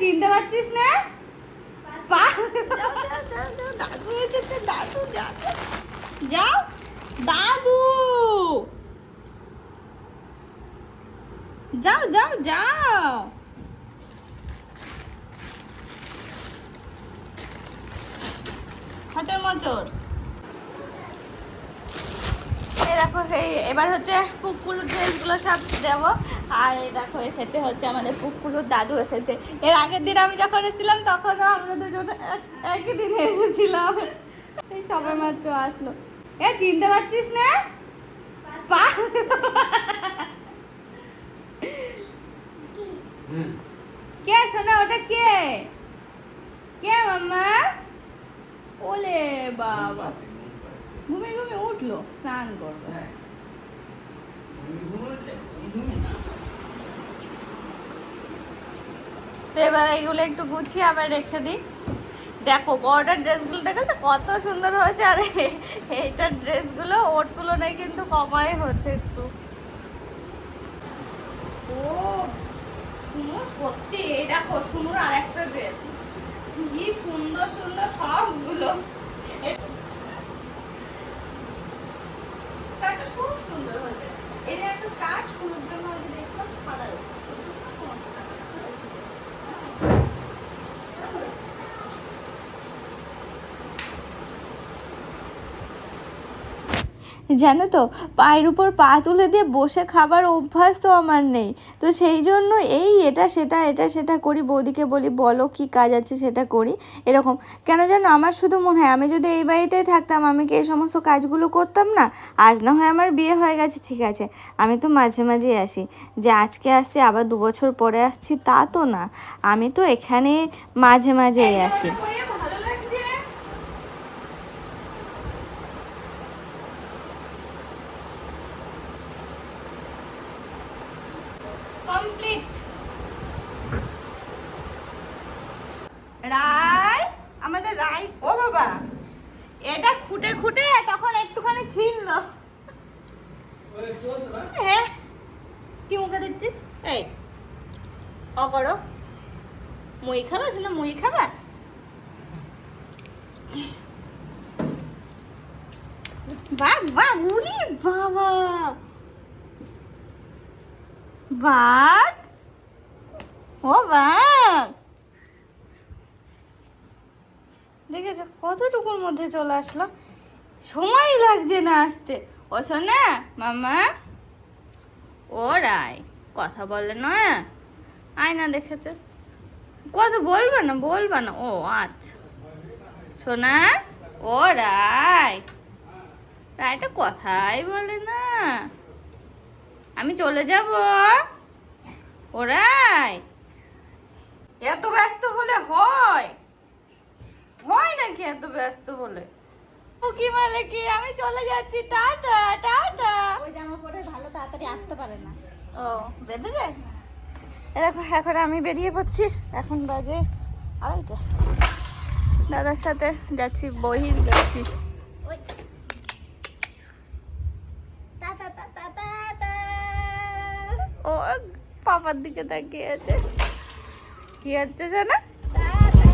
চিনতে পারছিস না? দাদু দাদু। যাও যাও যাও। যাও মজর এই দেখো এবার হচ্ছে পুকুর ড্রেসগুলো সব দেবো। আর এই দেখো এসেছে হচ্ছে আমাদের পুকুরের দাদু এসেছে। এর আগের দিন আমি যখন এসেছিলাম তখনও আমরা দুজন এক- একই দিনে এসেছিলাম। এই সবে মাত্র আসলো। এ চিনতে পারছিস না? কে শোনা ওটা কে? কে মাম্মা? ওলে বাবা। ঘুমে ঘুমে উঠল স্নান করবে। তো এবার এগুলো একটু গুছিয়ে আবার রেখে দিই। দেখো বর্ডার ড্রেসগুলো দেখেছ? কত সুন্দর হয়েছে। আর এইটার ড্রেসগুলো ওর তুলনায় কিন্তু কমাই হচ্ছে একটু। ও শুনো সত্যি? এই দেখো শুনুর আর একটা ড্রেস কি সুন্দর সুন্দর সবগুলো এ- স্কার্টটা খুব সুন্দর হয়েছে এই যে একটা স্কার্ট শুনুর জন্য আমি দেখছিলাম সাদা রঙের। জানো তো, পায়ের উপর পা তুলে দিয়ে বসে খাবার অভ্যাস তো আমার নেই। তো সেই জন্য এই এটা সেটা এটা সেটা করি, বৌদিকে বলি, বলো কি কাজ আছে সেটা করি, এরকম। কেন জানো, আমার শুধু মনে হয়, আমি যদি এই বাড়িতেই থাকতাম, আমি কি এই সমস্ত কাজগুলো করতাম না? আজ না হয় আমার বিয়ে হয়ে গেছে, ঠিক আছে। আমি তো মাঝে মাঝে আসি। যে আজকে আসছি, আবার দু বছর পরে আসছি, তা তো না। আমি তো এখানে মাঝে মাঝেই আসি ভালো লাগছে কমপ্লিট রায় রায় ও বাবা। এটা খুঁটে খুঁটে তখন একটুখানি ছিল হ্যাঁ। কি মুখে দিচ্ছিস এই করো মুই খাবার না মুই খাবার বাহ বাহ উলি বাবা। বাঘ? ও বাঘ। দেখেছ কতটুকুর মধ্যে চলে আসলো? সময় লাগছে না আসতে। ও শোনা মামা। ও রায়, কথা বলে না? আয় না দেখেছে। কথা বলবে না বলবে না। ও আচ্ছা। শোনা ও রায়। রায়টা কথাই বলে না। আমি চলে যাব। ওরাই এত ব্যস্ত হলে হয় হয় নাকি এত ব্যস্ত বলে। ও কি মানে কি আমি চলে যাচ্ছি টাটা টাটা। ওই জামা পরে ভালো তাড়াতাড়ি আসতে পারে না। ও বেঁধে যায়? এ দেখো এখন আমি বেরিয়ে পড়ছি এখন বাজে আড়াইটা। দাদার সাথে যাচ্ছি বহির যাচ্ছি। ওই। টা টা টা টা টা টা। ও পাপার দিকে তাকিয়ে আছে। কি হচ্ছে জানা টা টা।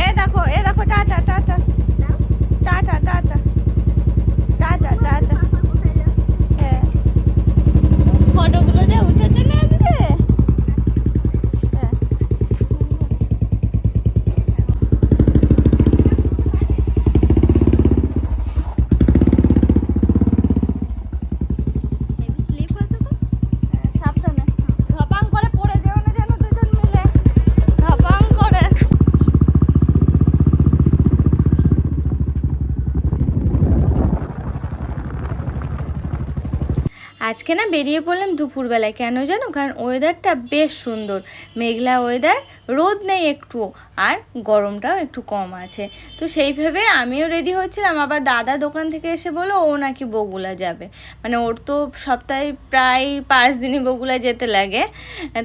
এ দেখো এ দেখো টাটা টাটা দাও। টাটা টাটা টাটা টাটা পাপা কোথায় যাচ্ছে? হ্যাঁ ফটোগুলো যে উঠেছে না আজকে হ্যাঁ Heavy slip হয়েছে তো? হ্যাঁ, সাবধানে ধপাং করে পড়ে যেও না যেন দুজন মিলে ধপাং করে আজকে না বেরিয়ে পড়লাম দুপুরবেলায়। কেন জানো? কারণ ওয়েদারটা বেশ সুন্দর। মেঘলা ওয়েদার রোদ নেই একটুও, আর গরমটাও একটু কম আছে। তো সেইভাবে আমিও রেডি হচ্ছিলাম। আবার দাদা দোকান থেকে এসে বলল, ও নাকি বগুলা যাবে। মানে ওর তো সপ্তাহে প্রায় পাঁচ দিনই বগুলা যেতে লাগে।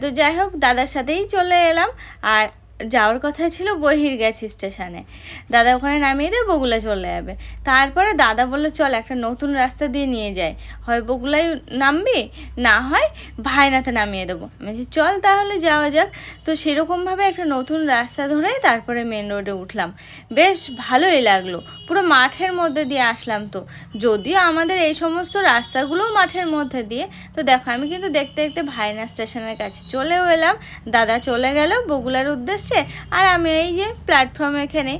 তো যাই হোক, দাদার সাথেই চলে এলাম। আর যাওয়ার কথা ছিল বহিরগাছ স্টেশনে। দাদা ওখানে নামিয়ে দিয়ে বগুলা চলে যাবে। তারপরে দাদা বলল, চল একটা নতুন রাস্তা দিয়ে নিয়ে যাই। হয় বগুলাই নামবি, না হয় ভাইনাতে নামিয়ে দেবো। আমি চল তাহলে যাওয়া যাক। তো সেরকমভাবে একটা নতুন রাস্তা ধরে তারপরে মেন রোডে উঠলাম। বেশ ভালোই লাগল। পুরো মাঠের মধ্যে দিয়ে আসলাম তো। যদিও আমাদের এই সমস্ত রাস্তাগুলো মাঠের মধ্যে দিয়ে, তো দেখো আমি কিন্তু দেখতে দেখতে ভাইনা স্টেশনের কাছে চলেও এলাম। দাদা চলে গেল বগুলার উদ্দেশ্যে। আর আমি এই যে প্ল্যাটফর্ম এখানে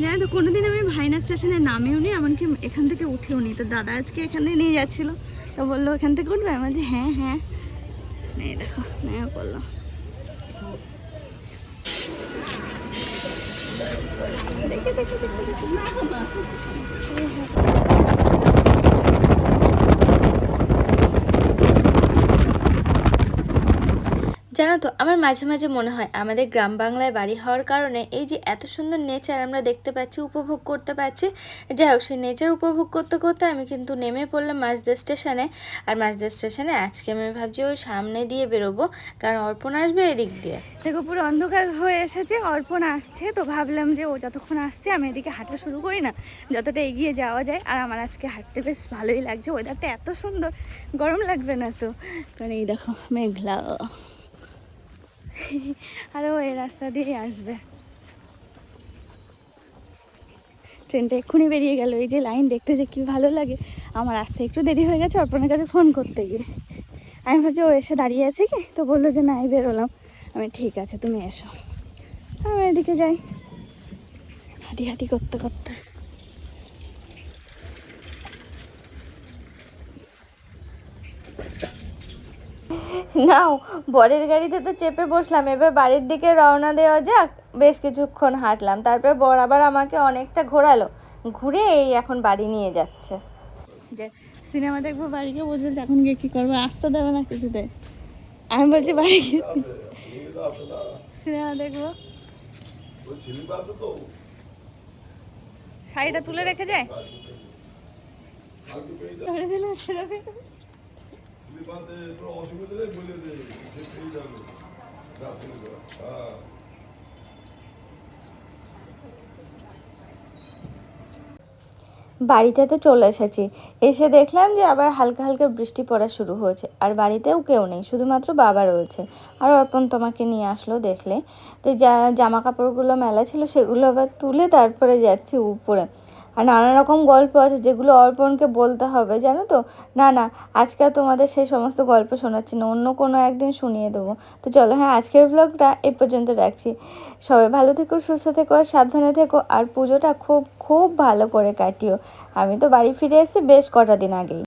জানি তো, কোনোদিন আমি ভাইনা স্টেশনে নামিও নি এমনকি এখান থেকে উঠেও নি তো দাদা আজকে এখান নিয়ে যাচ্ছিল তো বলল এখান থেকে উঠবে? আমার যে হ্যাঁ হ্যাঁ। এই দেখো নেমে পড়ল। জানো তো আমার মাঝে মাঝে মনে হয় আমাদের গ্রাম বাংলায় বাড়ি হওয়ার কারণে এই যে এত সুন্দর নেচার আমরা দেখতে পাচ্ছি, উপভোগ করতে পারছি যাই হোক, সেই নেচার উপভোগ করতে করতে আমি কিন্তু নেমে পড়লাম মাঝদা স্টেশনে। আর মাঝদা স্টেশনে আজকে আমি ভাবছি ওই সামনে দিয়ে বেরোবো, কারণ অর্পণ আসবে এদিক দিয়ে। দেখো, পুরো অন্ধকার হয়ে এসেছে, অর্পণ আসছে, তো ভাবলাম যে ও যতক্ষণ আসছে, আমি এদিকে হাঁটা শুরু করি না, যতটা এগিয়ে যাওয়া যায়। আর আমার আজকে হাঁটতে বেশ ভালোই লাগছে ওয়েদারটা এত সুন্দর, গরম লাগবে না তো। কারণ এই দেখো, মেঘলা। আর ও এই রাস্তা দিয়ে আসবে। ট্রেনটা এক্ষুনি বেরিয়ে গেল, এই যে লাইন দেখতে যে কি ভালো লাগে। আমার আসতে একটু দেরি হয়ে গেছে, অর্পণের কাছে ফোন করতে গিয়ে। আমি ভাবছি ও এসে দাঁড়িয়ে আছে কি? তো বলল যে না বেরোলাম। আমি ঠিক আছে, তুমি এসো। আমি এদিকে যাই। হাঁটি হাঁটি করতে করতে। নাও বরের গাড়িতে তো চেপে বসলাম এবার বাড়ির দিকে রওনা দেওয়া যাক। বেশ কিছুক্ষণ হাঁটলাম তারপরে বর আবার আমাকে অনেকটা ঘোরালো ঘুরে এই এখন বাড়ি নিয়ে যাচ্ছে। যে সিনেমা দেখব বাড়ি গিয়ে বলছে এখন গিয়ে কী করব? আসতে দেবে না কিছুতে? আমি বলছি বাড়ি গিয়ে সিনেমা দেখব। শাড়িটা তুলে রেখে যায়? ধরে দিলাম বাড়িতে তো চলে এসেছি। এসে দেখলাম যে আবার হালকা হালকা বৃষ্টি পড়া শুরু হয়েছে। আর বাড়িতেও কেউ নেই, শুধুমাত্র বাবা রয়েছে। আর অর্পণ তোমাকে নিয়ে আসলো দেখলে। তো যা জামা কাপড়গুলো মেলা ছিল সেগুলো আবার তুলে তারপরে যাচ্ছি উপরে। আর নানা রকম গল্প আছে যেগুলো অর্পণকে বলতে হবে, জানো তো? না না, আজকে তোমাদের সেই সমস্ত গল্প শোনাচ্ছি না, অন্য কোনো একদিন শুনিয়ে দেবো। তো চলো হ্যাঁ আজকের ব্লগটা এ পর্যন্ত রাখছি। সবাই ভালো থেকো, সুস্থ থেকো আর সাবধানে থেকো, আর পুজোটা খুব খুব ভালো করে কাটিও। আমি তো বাড়ি ফিরে এসেছি বেশ কটা দিন আগেই।